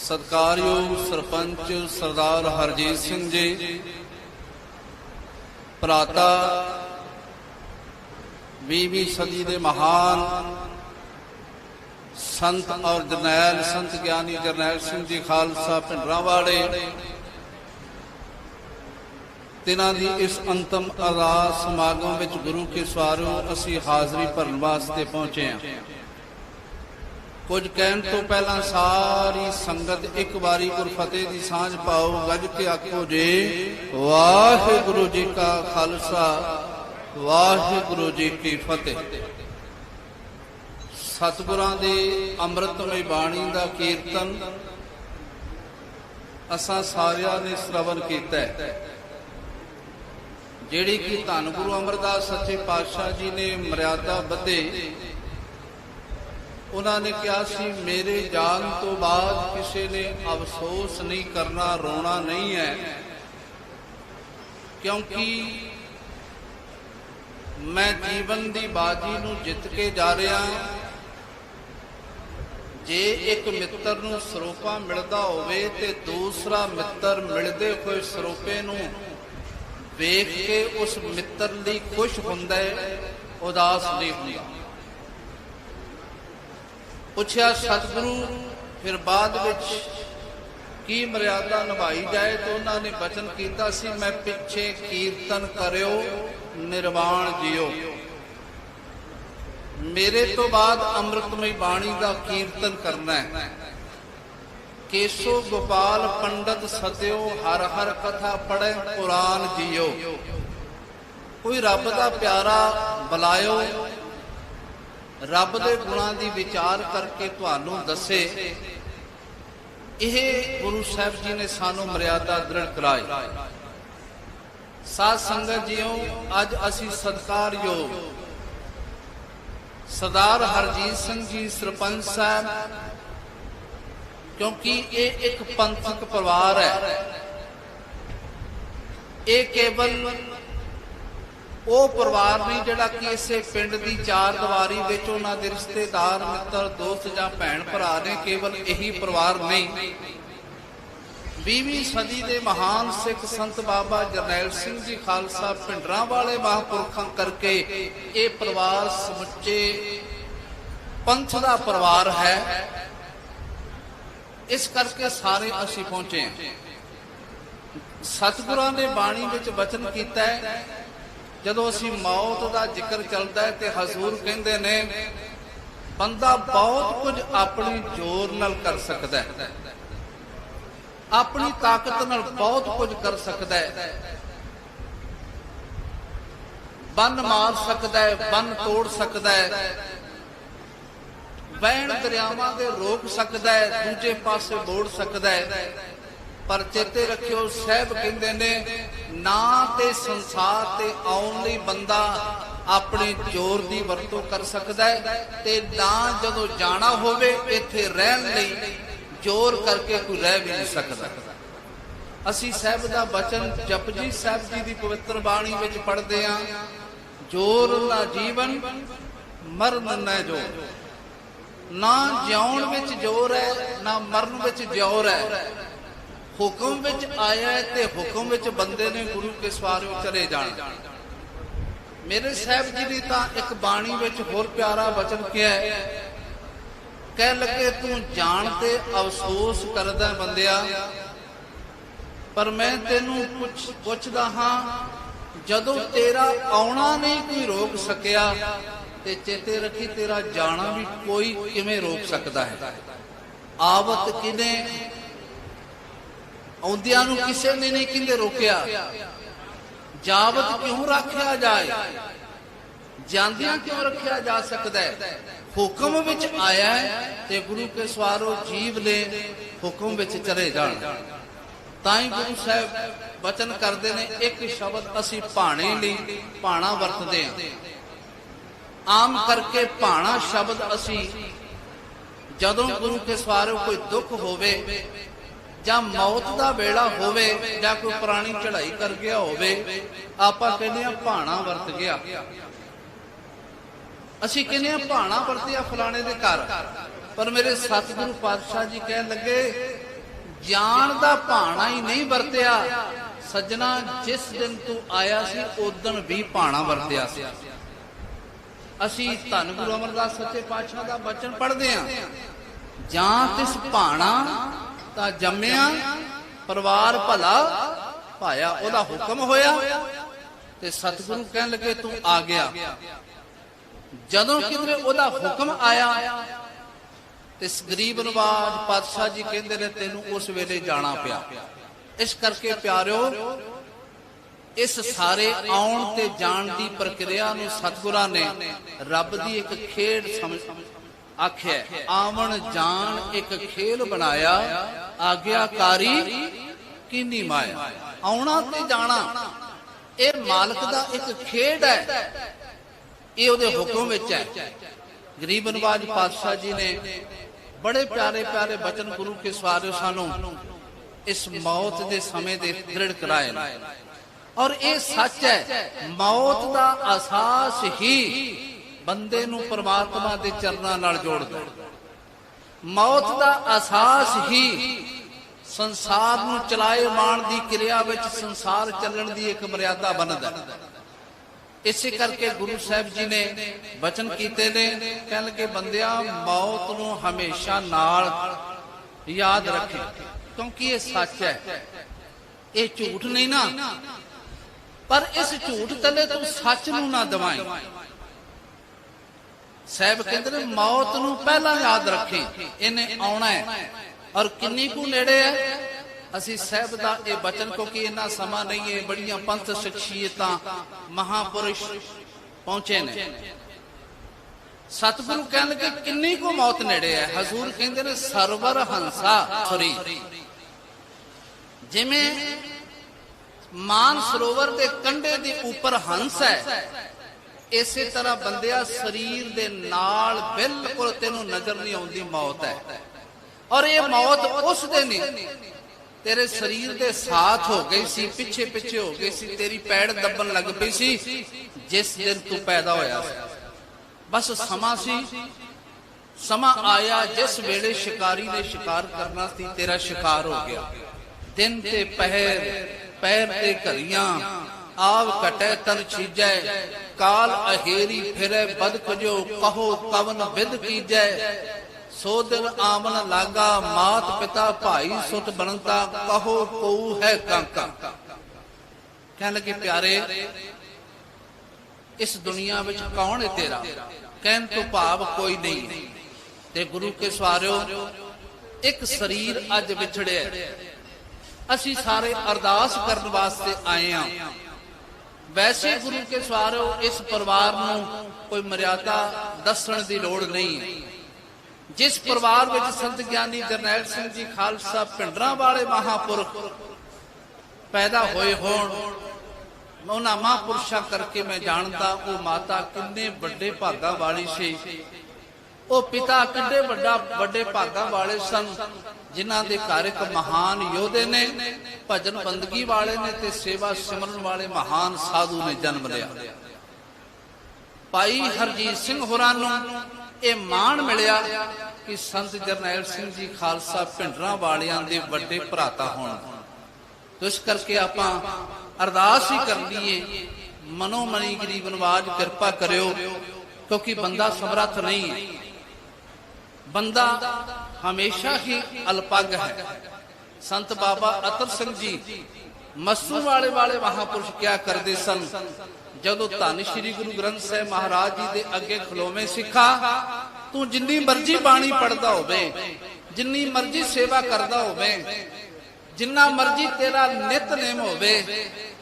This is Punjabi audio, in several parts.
ਸਤਕਾਰਯੋਗ ਸਰਪੰਚ ਸਰਦਾਰ ਹਰਜੀਤ ਸਿੰਘ ਜੀ, ਭਰਾਤਾ 20ਵੀਂ ਸਦੀ ਦੇ ਮਹਾਨ ਸੰਤ ਔਰ ਜਰਨੈਲ, ਸੰਤ ਗਿਆਨੀ ਜਰਨੈਲ ਸਿੰਘ ਜੀ ਖਾਲਸਾ ਭਿੰਡਰਾਂ ਵਾਲੇ ਤਿਨਾਂ ਦੀ ਇਸ ਅੰਤਮ ਅਰਦਾਸ ਸਮਾਗਮ ਵਿੱਚ ਗੁਰੂ ਕੇ ਸਵਾਰੋਂ ਅਸੀਂ ਹਾਜ਼ਰੀ ਭਰਨ ਵਾਸਤੇ ਪਹੁੰਚੇ ਹਾਂ। ਕੁਝ ਕਹਿਣ ਤੋਂ ਪਹਿਲਾਂ ਸਾਰੀ ਸੰਗਤ ਇੱਕ ਵਾਰੀ ਗੁਰਫਤਿਹ ਦੀ ਸਾਂਝ ਪਾਓ, ਗੱਜ ਕੇ ਆਖੋ ਜੇ, ਵਾਹਿਗੁਰੂ ਜੀ ਕਾ ਖਾਲਸਾ, ਵਾਹਿਗੁਰੂ ਜੀ ਕੀ ਫਤਿਹ। ਸਤਿਗੁਰਾਂ ਦੇ ਅੰਮ੍ਰਿਤਮਈ ਬਾਣੀ ਦਾ ਕੀਰਤਨ ਅਸਾਂ ਸਾਰਿਆਂ ਨੇ ਸ਼ਰਵਣ ਕੀਤਾ ਹੈ। ਜਿਹੜੀ ਕਿ ਧੰਨ ਗੁਰੂ ਅਮਰਦਾਸ ਸੱਚੇ ਪਾਤਸ਼ਾਹ ਜੀ ਨੇ ਮਰਿਆਦਾ ਬੱਧੇ ਉਹਨਾਂ ਨੇ ਕਿਹਾ ਸੀ, ਮੇਰੇ ਜਾਣ ਤੋਂ ਬਾਅਦ ਕਿਸੇ ਨੇ ਅਫਸੋਸ ਨਹੀਂ ਕਰਨਾ, ਰੋਣਾ ਨਹੀਂ ਹੈ। ਕਿਉਂਕਿ ਮੈਂ ਜੀਵਨ ਦੀ ਬਾਜੀ ਨੂੰ ਜਿੱਤ ਕੇ ਜਾ ਰਿਹਾ ਜੇ ਇੱਕ ਮਿੱਤਰ ਨੂੰ ਸਰੋਪਾ ਮਿਲਦਾ ਹੋਵੇ ਤੇ ਦੂਸਰਾ ਮਿੱਤਰ ਮਿਲਦੇ ਹੋਏ ਸਰੋਪੇ ਨੂੰ ਵੇਖ ਕੇ ਉਸ ਮਿੱਤਰ ਲਈ ਖੁਸ਼ ਹੁੰਦਾ ਹੈ, ਉਦਾਸ ਨਹੀਂ ਹੁੰਦਾ। ਪੁੱਛਿਆ, ਸਤਿਗੁਰੂ, ਫਿਰ ਬਾਅਦ ਵਿੱਚ ਕੀ ਮਰਿਆਦਾ ਨਿਭਾਈ ਜਾਏ? ਤਾਂ ਉਹਨਾਂ ਨੇ ਬਚਨ ਕੀਤਾ ਸੀ, ਮੈਂ ਪਿੱਛੇ ਕੀਰਤਨ ਕਰਿਓ, ਨਿਰਵਾਣ ਜਿਓ। ਮੇਰੇ ਤੋਂ ਬਾਅਦ ਅੰਮ੍ਰਿਤਮਈ ਬਾਣੀ ਦਾ ਕੀਰਤਨ ਕਰਨਾ ਹੈ। ਕੇਸੋ ਗੋਪਾਲ ਪੰਡਤ ਸਤਿਓ, ਹਰ ਹਰ ਕਥਾ ਪੜੈ ਕੁਰਾਨ ਜਿਓ। ਕੋਈ ਰੱਬ ਦਾ ਪਿਆਰਾ ਬੁਲਾਇਓ ਰੱਬ ਦੇ ਗੁਣਾਂ ਦੀ ਵਿਚਾਰ ਕਰਕੇ ਤੁਹਾਨੂੰ ਦੱਸੇ। ਇਹ ਗੁਰੂ ਸਾਹਿਬ ਜੀ ਨੇ ਸਾਨੂੰ ਮਰਿਆਦਾ ਦ੍ਰਿੜ ਕਰਾਈ। ਸਾਧ ਸੰਗਤ ਜੀਓ, ਅੱਜ ਅਸੀਂ ਸਤਕਾਰਯੋਗ ਸਰਦਾਰ ਹਰਜੀਤ ਸਿੰਘ ਜੀ, ਸਰਪੰਚ ਸਾਹਿਬ, ਕਿਉਂਕਿ ਇਹ ਇੱਕ ਪੰਥਕ ਪਰਿਵਾਰ ਹੈ। ਇਹ ਕੇਵਲ ਉਹ ਪਰਿਵਾਰ ਨਹੀਂ ਜਿਹੜਾ ਕਿ ਇਸੇ ਪਿੰਡ ਦੀ ਚਾਰ ਦੀਵਾਰੀ ਵਿੱਚ ਉਹਨਾਂ ਦੇ ਰਿਸ਼ਤੇਦਾਰ, ਮਿੱਤਰ, ਦੋਸਤ ਜਾਂ ਭੈਣ ਭਰਾ ਨੇ ਕੇਵਲ ਇਹੀ ਪਰਿਵਾਰ ਨਹੀਂ। 20ਵੀਂ ਸਦੀ ਦੇ ਮਹਾਨ ਸਿੱਖ ਸੰਤ ਬਾਬਾ ਜਰਨੈਲ ਸਿੰਘ ਜੀ ਖਾਲਸਾ ਪਿੰਡਰਾਂ ਵਾਲੇ ਮਹਾਂਪੁਰਖਾਂ ਕਰਕੇ ਇਹ ਪਰਿਵਾਰ ਸਮੁੱਚੇ ਪੰਥ ਦਾ ਪਰਿਵਾਰ ਹੈ। ਇਸ ਕਰਕੇ ਸਾਰੇ ਅਸੀਂ ਪਹੁੰਚੇ ਹਾਂ। ਸਤਿਗੁਰਾਂ ਨੇ ਬਾਣੀ ਵਿੱਚ ਵਚਨ ਕੀਤਾ ਹੈ ਜਦੋਂ ਅਸੀਂ ਮੌਤ ਦਾ ਜ਼ਿਕਰ ਚੱਲਦਾ ਹੈ ਤੇ ਹਜ਼ੂਰ ਕਹਿੰਦੇ ਨੇ, ਬੰਦਾ ਬਹੁਤ ਕੁਝ ਆਪਣੀ ਜ਼ੋਰ ਨਾਲ ਕਰ ਸਕਦਾ ਹੈ। ਆਪਣੀ ਤਾਕਤ ਨਾਲ ਬਹੁਤ ਕੁਝ ਕਰ ਸਕਦਾ ਹੈ। ਬੰਨ ਮਾਰ ਸਕਦਾ ਹੈ, ਬੰਨ ਤੋੜ ਸਕਦਾ ਹੈ। ਵਹਿਣ ਦਰਿਆਵਾਂ ਦੇ ਰੋਕ ਸਕਦਾ ਹੈ, ਦੂਜੇ ਪਾਸੇ ਮੋੜ ਸਕਦਾ ਹੈ। ਪਰ ਚੇਤੇ ਰੱਖਿਓ, ਸਹਿਬ ਕਹਿੰਦੇ ਨੇ, ਨਾ ਤੇ ਸੰਸਾਰ ਤੇ ਆਉਣ ਲਈ ਬੰਦਾ ਆਪਣੇ ਜ਼ੋਰ ਦੀ ਵਰਤੋਂ ਕਰ ਸਕਦਾ ਹੈ ਤੇ ਨਾ ਜਦੋਂ ਜਾਣਾ ਹੋਵੇ ਇੱਥੇ ਰਹਿਣ ਲਈ ਜ਼ੋਰ ਕਰਕੇ ਕੋਈ ਰਹਿ ਵੀ ਨਹੀਂ ਸਕਦਾ। ਅਸੀਂ ਸਹਿਬ ਦਾ ਬਚਨ ਜਪਜੀ ਸਾਹਿਬ ਜੀ ਦੀ ਪਵਿੱਤਰ ਬਾਣੀ ਵਿੱਚ ਪੜ੍ਹਦੇ ਆਂ ਜੋਰ ਨਾ ਜੀਵਨ, ਮਰਨ ਨਾ ਜੋਰ। ਨਾ ਜਿਉਣ ਵਿੱਚ ਜ਼ੋਰ ਹੈ, ਨਾ ਮਰਨ ਵਿੱਚ ਜ਼ੋਰ ਹੈ। ਹੁਕਮ ਵਿੱਚ ਆਇਆ ਤੇ ਹੁਕਮ ਵਿੱਚ ਬੰਦੇ ਨੇ ਗੁਰੂ ਕੇ ਸਵਾਰਿਓ ਚਲੇ ਜਾਣਾ। ਮੇਰੇ ਸਾਹਿਬ ਜੀ ਨੇ ਤਾਂ ਇੱਕ ਬਾਣੀ ਵਿੱਚ ਹੋਰ ਪਿਆਰਾ ਵਚਨ ਕਿਹਾ ਕਹਿ ਲੱਗੇ, ਤੂੰ ਜਾਣ ਤੇ ਅਫਸੋਸ ਕਰਦਾ ਬੰਦਿਆ, ਪਰ ਮੈਂ ਤੈਨੂੰ ਪੁੱਛ, ਪੁੱਛਦਾ ਹਾਂ, ਜਦੋਂ ਤੇਰਾ ਆਉਣਾ ਨਹੀਂ ਕੋਈ ਰੋਕ ਸਕਿਆ, ਤੇ ਚੇਤੇ ਰੱਖੀ ਤੇਰਾ ਜਾਣਾ ਵੀ ਕੋਈ ਕਿਵੇਂ ਰੋਕ ਸਕਦਾ ਹੈ? ਆਵਤ ਕਿਨੇ ਆਉਂਦਿਆਂ ਨੂੰ ਕਿਸੇ ਨੇ ਨਹੀਂ ਕਿੰਦੇ ਰੋਕਿਆ। ਜਾਵਤ ਕਿਉਂ ਰੱਖਿਆ ਜਾਏ? ਜਾਂਦਿਆਂ ਕਿਉਂ ਰੱਖਿਆ ਜਾ ਸਕਦਾ ਹੈ? ਹੁਕਮ ਵਿੱਚ ਆਇਆ ਹੈ ਤੇ ਗੁਰੂ ਕੇ ਸਵਾਰੋ ਜੀਵ ਨੇ ਹੁਕਮ ਵਿੱਚ ਚਲੇ ਜਾਣ। ਤਾਂ ਹੀ ਗੁਰੂ ਸਾਹਿਬ ਬਚਨ ਕਰਦੇ ਨੇ, ਇੱਕ ਸ਼ਬਦ ਅਸੀਂ ਭਾਣੇ ਲਈ ਭਾਣਾ ਵਰਤਦੇ ਹਾਂ। ਆਮ ਕਰਕੇ ਭਾਣਾ ਸ਼ਬਦ ਅਸੀਂ ਜਦੋਂ ਗੁਰੂ ਕੇ ਸਵਾਰੋ ਕੋਈ ਦੁੱਖ ਹੋਵੇ ਜਾਂ ਮੌਤ ਦਾ ਵੇਲਾ ਹੋਵੇ ਜਾਂ ਕੋਈ ਪੁਰਾਣੀ ਚੜ੍ਹਾਈ ਕਰ ਗਿਆ ਹੋਵੇ, ਆਪਾਂ ਕਹਿੰਦੇ ਆ ਭਾਣਾ ਵਰਤ ਗਿਆ। ਅਸੀਂ ਕਹਿੰਦੇ ਆ ਭਾਣਾ ਵਰਤਿਆ ਫਲਾਣੇ ਦੇ ਘਰ। ਪਰ ਮੇਰੇ ਸਤਿਗੁਰੂ ਪਾਤਸ਼ਾਹ ਜੀ ਕਹਿਣ ਲੱਗੇ, ਜਾਣ ਦਾ ਭਾਣਾ ਹੀ ਨਹੀਂ ਵਰਤਿਆ। ਸੱਜਣਾ ਜਿਸ ਦਿਨ ਤੂੰ ਆਇਆ ਸੀ ਉਦੋਂ ਵੀ ਭਾਣਾ ਵਰਤਿਆ ਸੀ। ਅਸੀਂ ਧੰਨ ਗੁਰੂ ਅਮਰਦਾਸ ਸੱਚੇ ਪਾਤਸ਼ਾਹ ਦਾ ਬਚਨ ਪੜ੍ਹਦੇ ਆਂ ਜਾਂ ਤਿਸ ਭਾਣਾ ਤਾਂ ਜੰਮਿਆ, ਪਰਿਵਾਰ ਭਲਾ ਪਾਇਆ ਉਹਦਾ ਹੁਕਮ ਹੋਇਆ ਤੇ ਸਤਿਗੁਰੂ ਕਹਿਣ ਲੱਗੇ, ਤੂੰ ਆ ਗਿਆ। ਜਦੋਂ ਕਿਤੇ ਉਹਦਾ ਹੁਕਮ ਆਇਆ ਤੇ ਗਰੀਬ ਨਵਾਜ ਪਾਤਸ਼ਾਹ ਜੀ ਕਹਿੰਦੇ ਨੇ, ਤੈਨੂੰ ਉਸ ਵੇਲੇ ਜਾਣਾ ਪਿਆ। ਇਸ ਕਰਕੇ ਪਿਆਰਿਓ, ਇਸ ਸਾਰੇ ਆਉਣ ਤੇ ਜਾਣ ਦੀ ਪ੍ਰਕਿਰਿਆ ਨੂੰ ਸਤਿਗੁਰਾਂ ਨੇ ਰੱਬ ਦੀ ਇੱਕ ਖੇਡ ਸਮਝ ਆਖਿਆ, ਆਵਣ ਜਾਣ ਇੱਕ ਖੇਲ ਬਣਾਇਆ, ਆਗਿਆਕਾਰੀ ਕੀਨੀ ਮਾਇਆ। ਆਉਣਾ ਤੇ ਜਾਣਾ, ਇਹ ਮਾਲਕ ਦਾ ਇੱਕ ਖੇਡ ਹੈ। ਇਹ ਉਹਦੇ ਹੁਕਮ ਵਿੱਚ ਹੈ। ਗਰੀਬ ਨਵਾਜ ਪਾਤਸ਼ਾਹ ਜੀ ਨੇ ਬੜੇ ਪਿਆਰੇ ਪਿਆਰੇ ਬਚਨ ਗੁਰੂ ਕੇ ਸਵਾਰਿਓ ਸਾਨੂੰ ਇਸ ਮੌਤ ਦੇ ਸਮੇਂ ਦੇ ਦ੍ਰਿੜ ਕਰਾਏ ਔਰ ਇਹ ਸੱਚ ਹੈ, ਮੌਤ ਦਾ ਅਸਾਸ ਹੀ ਬੰਦੇ ਨੂੰ ਪਰਮਾਤਮਾ ਦੇ ਚਰਨਾਂ ਨਾਲ ਜੋੜਦਾ ਹੈ। ਮੌਤ ਦਾ ਅਸਾਸ ਹੀ ਸੰਸਾਰ ਨੂੰ ਚਲਾਏ ਮਾਣ ਦੀ ਕਿਰਿਆ ਵਿੱਚ ਸੰਸਾਰ ਚੱਲਣ ਦੀ ਇੱਕ ਮਰਿਆਦਾ ਬਣਦਾ ਹੈ। ਇਸੇ ਕਰਕੇ ਗੁਰੂ ਸਾਹਿਬ ਜੀ ਨੇ ਬਚਨ ਕੀਤੇ ਨੇ, ਕਹਿਣ ਲੱਗੇ, ਬੰਦਿਆ, ਮੌਤ ਨੂੰ ਹਮੇਸ਼ਾ ਨਾਲ ਯਾਦ ਰੱਖੇ ਕਿਉਂਕਿ ਇਹ ਸੱਚ ਹੈ ਇਹ ਝੂਠ ਨਹੀਂ ਨਾ, ਪਰ ਇਸ ਝੂਠ ਤਲੇ ਤੂੰ ਸੱਚ ਨੂੰ ਨਾ ਦਵਾਈ ਸਾਹਿਬ ਕਹਿੰਦੇ ਨੇ ਮੌਤ ਨੂੰ ਪਹਿਲਾਂ ਯਾਦ ਰੱਖੀ ਇਹਨੇ ਆਉਣਾ ਹੈ ਔਰ ਕਿੰਨੀ ਕੁ ਨੇੜੇ ਹੈ ਅਸੀਂ ਸਾਹਿਬ ਦਾ ਇਹ ਬਚਨ ਕਿਉਂਕਿ ਇੰਨਾ ਸਮਾਂ ਨਹੀਂ ਹੈ ਬੜੀਆਂ ਪੰਥ ਸ਼ਖਸੀਅਤਾਂ ਮਹਾਪੁਰਸ਼ ਪਹੁੰਚੇ ਨੇ ਸਤਿਗੁਰੂ ਕਹਿਣ ਲੱਗੇ ਕਿੰਨੀ ਕੁ ਮੌਤ ਨੇੜੇ ਹੈ ਹਜ਼ੂਰ ਕਹਿੰਦੇ ਨੇ ਸਰਵਰ ਹੰਸਾ ਖਰੀ ਜਿਵੇਂ ਮਾਨ ਸਰੋਵਰ ਦੇ ਕੰਢੇ ਦੇ ਉੱਪਰ ਹੰਸ ਹੈ ਇਸੇ ਤਰ੍ਹਾਂ ਬੰਦਿਆ ਸਰੀਰ ਦੇ ਨਾਲ ਬਿਲਕੁਲ ਤੈਨੂੰ ਨਜ਼ਰ ਨਹੀਂ ਆਉਂਦੀ, ਮੌਤ ਹੈ। ਔਰ ਇਹ ਮੌਤ ਉਸ ਦੇ ਨਹੀਂ ਤੇਰੇ ਸਰੀਰ ਦੇ ਸਾਥ ਹੋ ਗਈ ਸੀ, ਪਿੱਛੇ ਪਿੱਛੇ ਹੋ ਗਈ ਸੀ, ਤੇਰੀ ਪੈੜ ਦੱਬਣ ਲੱਗ ਪਈ ਸੀ, ਜਿਸ ਦਿਨ ਤੂੰ ਪੈਦਾ ਹੋਇਆ ਸੀ। ਬਸ ਸਮਾਂ ਸੀ, ਸਮਾਂ ਆਇਆ, ਜਿਸ ਵੇਲੇ ਸ਼ਿਕਾਰੀ ਨੇ ਸ਼ਿਕਾਰ ਕਰਨਾ ਸੀ, ਤੇਰਾ ਸ਼ਿਕਾਰ ਹੋ ਗਿਆ। ਦਿਨ ਤੇ ਪਹਿਰ ਪੈਰ ਤੇ ਘਰੀਆਂ ਆਵ ਕਟੈ ਤਨ ਛੀਜੈ ਕਾਲ ਅਹੇਰੀ ਫਿਰੈ ਬਦ ਕਜੋ ਕਹੋ ਕਵਨ ਵਿਦ ਕੀਜੈ। ਸੋ ਦਿਨ ਆਮਨ ਲਾਗਾ, ਮਾਤ ਪਿਤਾ ਭਾਈ ਸੁਤ ਬਣਤਾ, ਕਹੋ ਕਉ ਹੈ ਕਾਂਕਾ। ਕਹਿਣ ਲੱਗੇ, ਪਿਆਰੇ, ਇਸ ਦੁਨੀਆ ਵਿੱਚ ਕੌਣ ਹੈ ਤੇਰਾ? ਕਹਿਣ ਤੋਂ ਭਾਵ ਕੋਈ ਨਹੀਂ। ਤੇ ਗੁਰੂ ਕੇ ਸਵਾਰਿਓ, ਇੱਕ ਸਰੀਰ ਅੱਜ ਵਿਛੜਿਆ। ਅਸੀਂ ਸਾਰੇ ਅਰਦਾਸ ਕਰਨ ਵਾਸਤੇ ਆਏ ਹਾਂ ਵੈਸੇ ਗੁਰੂ ਕੇ ਸਵਾਰਿਓ ਇਸ ਪਰਿਵਾਰ ਨੂੰ ਕੋਈ ਮਰਿਆਦਾ ਦੱਸਣ ਦੀ ਲੋੜ ਨਹੀਂ। ਜਿਸ ਪਰਿਵਾਰ ਵਿੱਚ ਸੰਤ ਗਿਆਨੀ ਜਰਨੈਲ ਸਿੰਘ ਜੀ ਖਾਲਸਾ ਪਿੰਡਰਾਂ ਵਾਲੇ ਮਹਾਪੁਰਖ ਪੈਦਾ ਹੋਏ ਹੋਣ, ਉਹਨਾਂ ਮਹਾਂਪੁਰਸ਼ਾਂ ਕਰਕੇ ਮੈਂ ਜਾਣਦਾ ਉਹ ਮਾਤਾ ਕਿੰਨੇ ਵੱਡੇ ਭਾਗਾ ਵਾਲੀ ਸੀ। ਉਹ ਪਿਤਾ ਕਿੱਡੇ ਵੱਡਾ, ਵੱਡੇ ਭਾਗਾ ਵਾਲੇ ਸਨ, ਜਿਨ੍ਹਾਂ ਦੇ ਘਰ ਇੱਕ ਮਹਾਨ ਯੋਧੇ ਨੇ, ਭਜਨ ਬੰਦਗੀ ਵਾਲੇ ਨੇ ਤੇ ਸੇਵਾ ਸਿਮਰਨ ਵਾਲੇ ਮਹਾਨ ਸਾਧੂ ਨੇ ਜਨਮ ਲਿਆ। ਭਾਈ ਹਰਜੀਤ ਸਿੰਘ ਹੋਰਾਂ ਨੂੰ ਇਹ ਮਾਣ ਮਿਲਿਆ ਕਿ ਸੰਤ ਜਰਨੈਲ ਸਿੰਘ ਜੀ ਖਾਲਸਾ ਭਿੰਡਰਾਂ ਵਾਲਿਆਂ ਦੇ ਵੱਡੇ ਭਰਾਤਾ ਹੋਣ। ਇਸ ਕਰਕੇ ਆਪਾਂ ਅਰਦਾਸ ਹੀ ਕਰਨੀ ਏ ਮਨੋ ਮਨੀ ਗਰੀਬ ਨਵਾਜ ਕਿਰਪਾ ਕਰਿਓ, ਕਿਉਂਕਿ ਬੰਦਾ ਸਮਰੱਥ ਨਹੀਂ ਹੈ। ਬੰਦਾ ਹਮੇਸ਼ਾ ਹੀ ਅਲਪੱਗ ਹੈ। ਸੰਤ ਬਾਬਾ ਅਤਰ ਸਿੰਘ ਜੀ ਮਸੂ ਵਾਲੇ ਵਾਲੇ ਮਹਾਪੁਰਸ਼ ਕਿਆ ਕਰਦੇ ਸਨ? ਜਦੋਂ ਧੰਨ ਸ਼੍ਰੀ ਗੁਰੂ ਗ੍ਰੰਥ ਸਾਹਿਬ ਮਹਾਰਾਜ ਜੀ ਦੇ ਅੱਗੇ ਖਲੋਵੇਂ ਸਿੱਖਾ, ਤੂੰ ਜਿੰਨੀ ਮਰਜ਼ੀ ਬਾਣੀ ਪੜਦਾ ਹੋਵੇ, ਜਿੰਨੀ ਮਰਜ਼ੀ ਸੇਵਾ ਕਰਦਾ ਹੋਵੇ, ਜਿੰਨਾ ਮਰਜ਼ੀ ਤੇਰਾ ਨਿਤਨੇਮ ਹੋਵੇ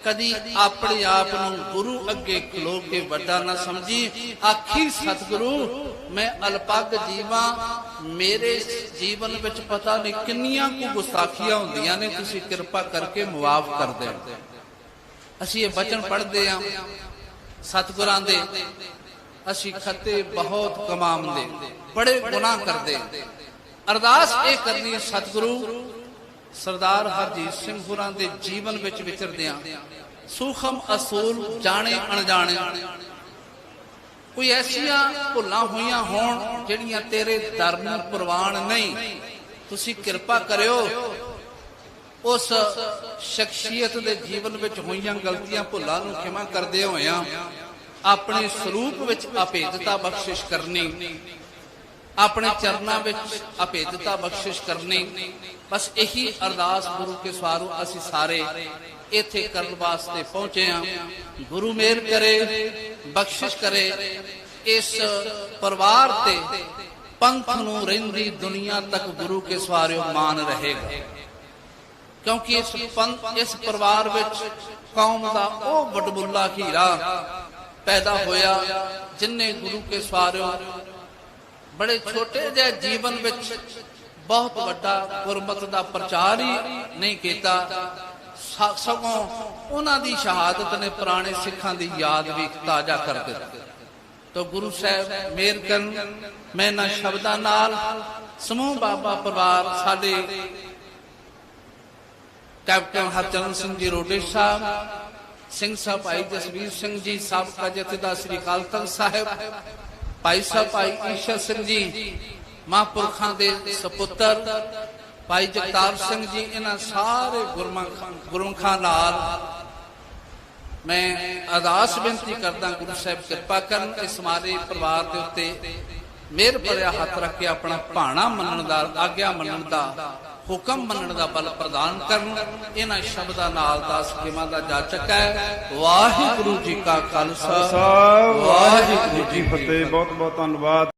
ਕਦੀ ਆਪਣੇ ਆਪ ਨੂੰ ਗੁਰੂ ਅੱਗੇ ਖਲੋ ਕੇ ਵੱਡਾ ਨਾ ਸਮਝੀ। ਆਖੀ, ਸਤਿਗੁਰੂ, ਮੈਂ ਅਲਪੱਗ ਜੀਵਾਂ। ਮੇਰੇ ਜੀਵਨ ਵਿੱਚ ਪਤਾ ਨਹੀਂ ਕਿੰਨੀਆਂ ਕੁ ਗੁਸਤਾਖੀਆਂ ਹੁੰਦੀਆਂ ਨੇ। ਤੁਸੀਂ ਕਿਰਪਾ ਕਰਕੇ ਮੁਆਫ ਕਰ ਦਿਓ ਅਸੀਂ ਇਹ ਬਚਨ ਪੜ੍ਹਦੇ ਆਂ। ਸਤਿਗੁਰਾਂ ਦੇ ਅਸੀਂ ਖੱਤੇ ਬਹੁਤ ਕਮਾਉਂਦੇ। ਬੜੇ ਗੁਨਾਹ ਕਰਦੇ। ਅਰਦਾਸ ਇਹ ਕਰਨੀ ਸਤਿਗੁਰੂ ਸਰਦਾਰ ਹਰਜੀਤ ਸਿੰਘ ਹੋਰਾਂ ਦੇ ਜੀਵਨ ਵਿੱਚ ਵਿਚਰਦਿਆਂ ਸੂਖਮ ਅਸੂਲ ਜਾਣੇ ਅਣਜਾਣੇ। ਕੋਈ ਐਸੀਆਂ ਭੁੱਲਾਂ ਹੋਈਆਂ ਹੋਣ ਜਿਹੜੀਆਂ ਤੇਰੇ ਦਰ ਨੂੰ ਪ੍ਰਵਾਨ ਨਹੀਂ। ਤੁਸੀਂ ਕਿਰਪਾ ਕਰਿਓ। ਉਸ ਸ਼ਖਸੀਅਤ ਦੇ ਜੀਵਨ ਵਿੱਚ ਹੋਈਆਂ ਗਲਤੀਆਂ ਭੁੱਲਾਂ ਨੂੰ ਖਿਮਾ ਕਰਦੇ ਹੋਇਆਂ ਆਪਣੇ ਸਰੂਪ ਵਿੱਚ ਅਭੇਦਤਾ ਬਖਸ਼ਿਸ਼ ਕਰਨੀ। ਆਪਣੇ ਚਰਨਾਂ ਵਿੱਚ ਅਭੇਦਤਾ ਬਖਸ਼ਿਸ਼ ਕਰਨੀ। ਬਸ ਇਹੀ ਅਰਦਾਸ ਗੁਰੂ ਕੇ ਸਵਾਰੂ ਅਸੀਂ ਸਾਰੇ ਇੱਥੇ ਕਰਨ ਵਾਸਤੇ ਪਹੁੰਚੇ ਹਾਂ। ਗੁਰੂ ਮਿਹਰ ਕਰੇ, ਬਖਸ਼ਿਸ਼ ਕਰੇ। ਇਸ ਪਰਿਵਾਰ ਤੇ ਪੰਥ ਨੂੰ ਰਹਿੰਦੀ ਦੁਨੀਆ ਤੱਕ ਗੁਰੂ ਕੇ ਸਵਾਰਿਓ ਮਾਨ ਰਹੇਗਾ। ਕਿਉਂਕਿ ਇਸ ਪੰਥ, ਇਸ ਪਰਿਵਾਰ ਵਿੱਚ ਕੌਮ ਦਾ ਉਹ ਵਡਮੁੱਲਾ ਹੀਰਾ ਪੈਦਾ ਹੋਇਆ ਜਿਨਨੇ ਗੁਰੂ ਕੇ ਸਵਾਰਿਓ ਬੜੇ ਛੋਟੇ ਜਿਹੇ ਜੀਵਨ ਵਿੱਚ ਬਹੁਤ ਵੱਡਾ ਗੁਰਮਤਿ ਦਾ ਪ੍ਰਚਾਰ ਹੀ ਨਹੀਂ ਕੀਤਾ। ਸਗੋਂ ਉਹਨਾਂ ਦੀ ਸ਼ਹਾਦਤ ਨੇ ਪੁਰਾਣੇ ਸਿੱਖਾਂ ਦੀ ਯਾਦ ਵੀ ਤਾਜ਼ਾ ਕਰ ਦਿੱਤੀ। ਤੋ ਗੁਰੂ ਸਾਹਿਬ ਮੇਰ ਕਰਨ, ਮੈਂ ਇਹਨਾਂ ਸ਼ਬਦਾਂ ਨਾਲ ਸਮੂਹ ਬਾਬਾ ਪਰਿਵਾਰ ਸਾਡੇ ਕੈਪਟਨ ਹਰਚਰਨ ਸਿੰਘ ਜੀ ਰੋਡੇ ਸਾਹਿਬ, ਸਿੰਘ ਸਾਹਿਬ ਭਾਈ ਜਸਵੀਰ ਸਿੰਘ ਜੀ, ਸਾਬਕਾ ਜਥੇਦਾਰ ਸ੍ਰੀ ਅਕਾਲ ਤਖਤ ਸਾਹਿਬ ਭਾਈ ਸਾਹਿਬ, ਭਾਈ ਈਸ਼ਰ ਸਿੰਘ ਜੀ, ਮਹਾਂਪੁਰਖਾਂ ਦੇ ਸਪੁੱਤਰ, ਭਾਈ ਜਗਤਾਰ ਸਿੰਘ ਜੀ, ਇਹਨਾਂ ਸਾਰੇ ਗੁਰਮਖਾਂ ਨਾਲ ਮੈਂ ਅਰਦਾਸ ਬੇਨਤੀ ਕਰਦਾ ਗੁਰੂ ਸਾਹਿਬ ਕਿਰਪਾ ਕਰਨ ਇਸ ਮਾਰੇ ਪਰਿਵਾਰ ਦੇ ਉੱਤੇ ਮਿਹਰ ਭਰਿਆ ਹੱਥ ਰੱਖ ਕੇ ਆਪਣਾ ਭਾਣਾ ਮੰਨਣ ਦਾ, ਆਗਿਆ ਮੰਨਣ ਦਾ। ਹੁਕਮ ਮੰਨਣ ਦਾ ਬਲ ਪ੍ਰਦਾਨ ਕਰਨ। ਇਹਨਾਂ ਸ਼ਬਦਾਂ ਨਾਲ ਦਾ ਸਕੀਮਾਂ ਦਾ ਜਾਚਕ ਹੈ? ਵਾਹਿਗੁਰੂ ਜੀ ਕਾ ਖਾਲਸਾ। ਵਾਹਿਗੁਰੂ ਜੀ ਫਤਿਹ ਬਹੁਤ ਬਹੁਤ ਧੰਨਵਾਦ।